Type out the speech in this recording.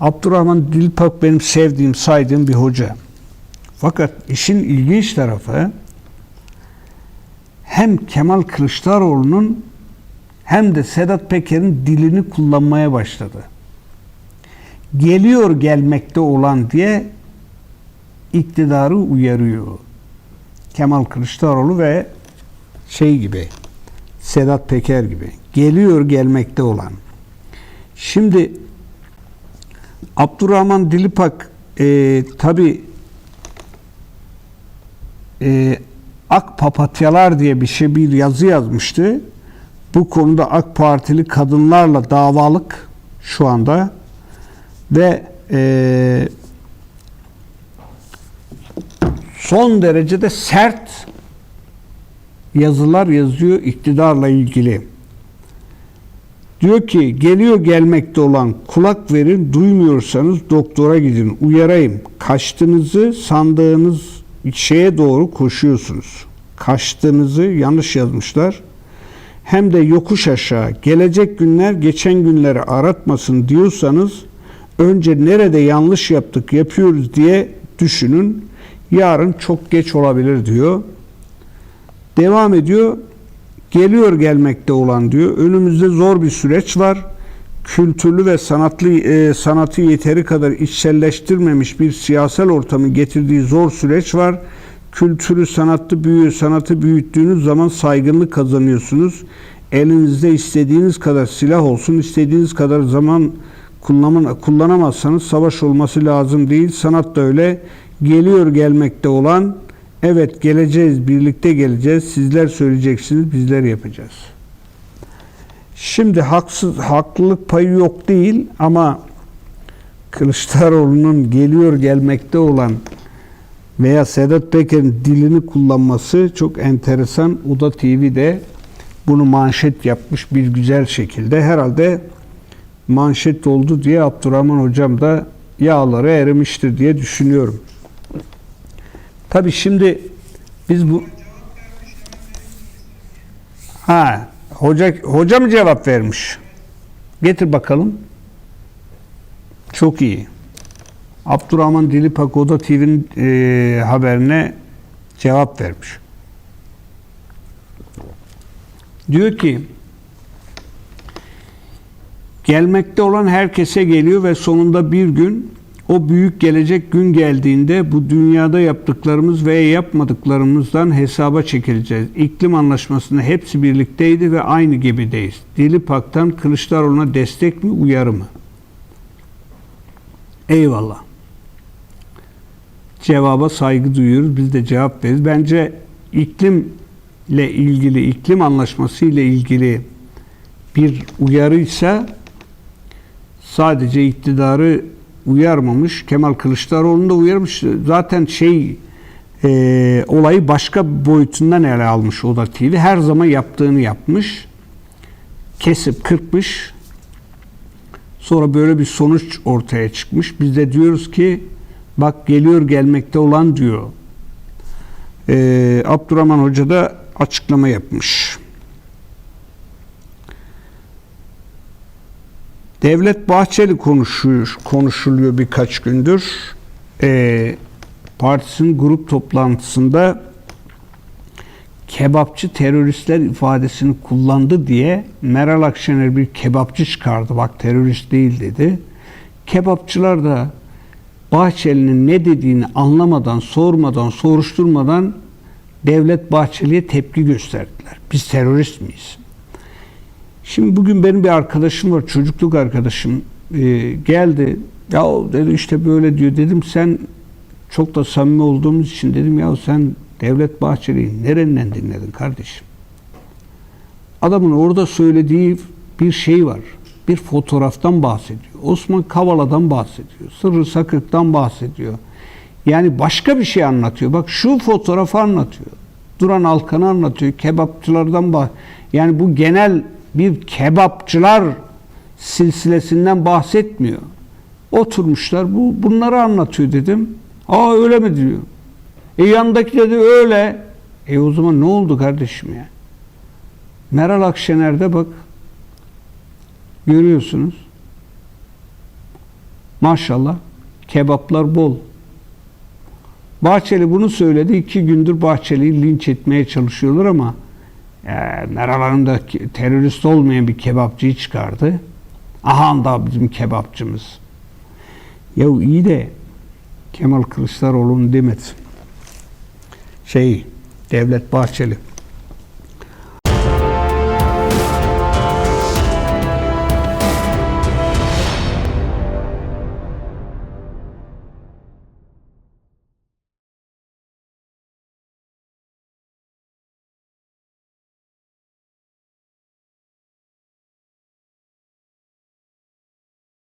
Abdurrahman Dilpak benim sevdiğim, saydığım bir hoca. Fakat işin ilginç tarafı hem Kemal Kılıçdaroğlu'nun hem de Sedat Peker'in dilini kullanmaya başladı. Geliyor gelmekte olan diye iktidarı uyarıyor. Kemal Kılıçdaroğlu ve şey gibi Sedat Peker gibi geliyor gelmekte olan. Şimdi Abdurrahman Dilipak e, tabi e, Ak Papatyalar diye bir şey bir yazı yazmıştı. Bu konuda AK Partili kadınlarla davalık şu anda ve e, son derecede sert yazılar yazıyor iktidarla ilgili. Diyor ki geliyor gelmekte olan kulak verin duymuyorsanız doktora gidin uyarayım. Kaçtığınızı sandığınız şeye doğru koşuyorsunuz. Kaçtığınızı yanlış yazmışlar. Hem de yokuş aşağı gelecek günler geçen günleri aratmasın diyorsanız önce nerede yanlış yaptık yapıyoruz diye düşünün. Yarın çok geç olabilir diyor. Devam ediyor. Geliyor gelmekte olan diyor. Önümüzde zor bir süreç var. Kültürlü ve sanatlı e, sanatı yeteri kadar içselleştirmemiş bir siyasal ortamın getirdiği zor süreç var. Kültürü, sanatı büyüyor, sanatı büyüttüğünüz zaman saygınlık kazanıyorsunuz. Elinizde istediğiniz kadar silah olsun, istediğiniz kadar zaman kullanamazsanız savaş olması lazım değil. Sanat da öyle. Geliyor gelmekte olan Evet geleceğiz, birlikte geleceğiz. Sizler söyleyeceksiniz, bizler yapacağız. Şimdi haksız, haklılık payı yok değil ama Kılıçdaroğlu'nun geliyor gelmekte olan veya Sedat Peker'in dilini kullanması çok enteresan. Uda TV'de bunu manşet yapmış bir güzel şekilde. Herhalde manşet oldu diye Abdurrahman Hocam da yağları erimiştir diye düşünüyorum. Tabi şimdi biz bu ha hoca hoca mı cevap vermiş? Getir bakalım. Çok iyi. Abdurrahman Dilipak Oda TV'nin e, haberine cevap vermiş. Diyor ki gelmekte olan herkese geliyor ve sonunda bir gün o büyük gelecek gün geldiğinde bu dünyada yaptıklarımız veya yapmadıklarımızdan hesaba çekileceğiz. İklim anlaşmasında hepsi birlikteydi ve aynı gemideyiz. Dili Pak'tan Kılıçdaroğlu'na destek mi uyarı mı? Eyvallah. Cevaba saygı duyuyoruz. Biz de cevap veririz. Bence iklimle ilgili, iklim anlaşması ile ilgili bir uyarıysa sadece iktidarı uyarmamış. Kemal Kılıçdaroğlu'nu da uyarmış. Zaten şey e, olayı başka boyutundan ele almış o da TV. Her zaman yaptığını yapmış. Kesip kırpmış. Sonra böyle bir sonuç ortaya çıkmış. Biz de diyoruz ki bak geliyor gelmekte olan diyor. E, Abdurrahman Hoca da açıklama yapmış. Devlet Bahçeli konuşuyor, konuşuluyor birkaç gündür. Ee, partisinin grup toplantısında kebapçı teröristler ifadesini kullandı diye Meral Akşener bir kebapçı çıkardı. Bak terörist değil dedi. Kebapçılar da Bahçeli'nin ne dediğini anlamadan, sormadan, soruşturmadan Devlet Bahçeli'ye tepki gösterdiler. Biz terörist miyiz? Şimdi bugün benim bir arkadaşım var, çocukluk arkadaşım e, geldi. Ya dedi işte böyle diyor. Dedim sen çok da samimi olduğumuz için dedim ya sen Devlet Bahçeli'yi nereden dinledin kardeşim? Adamın orada söylediği bir şey var. Bir fotoğraftan bahsediyor. Osman Kavala'dan bahsediyor. Sırrı Sakık'tan bahsediyor. Yani başka bir şey anlatıyor. Bak şu fotoğrafı anlatıyor. Duran Alkan'ı anlatıyor. Kebapçılardan bahsediyor. Yani bu genel bir kebapçılar silsilesinden bahsetmiyor. Oturmuşlar bu bunları anlatıyor dedim. Aa öyle mi diyor. E yandaki dedi öyle. E o zaman ne oldu kardeşim ya? Meral Akşener'de bak görüyorsunuz. Maşallah kebaplar bol. Bahçeli bunu söyledi. iki gündür Bahçeli'yi linç etmeye çalışıyorlar ama e, Meral Hanım da ki- terörist olmayan bir kebapçıyı çıkardı. Aha da bizim kebapçımız. Ya iyi de Kemal Kılıçdaroğlu'nun demedi. Şey, Devlet Bahçeli.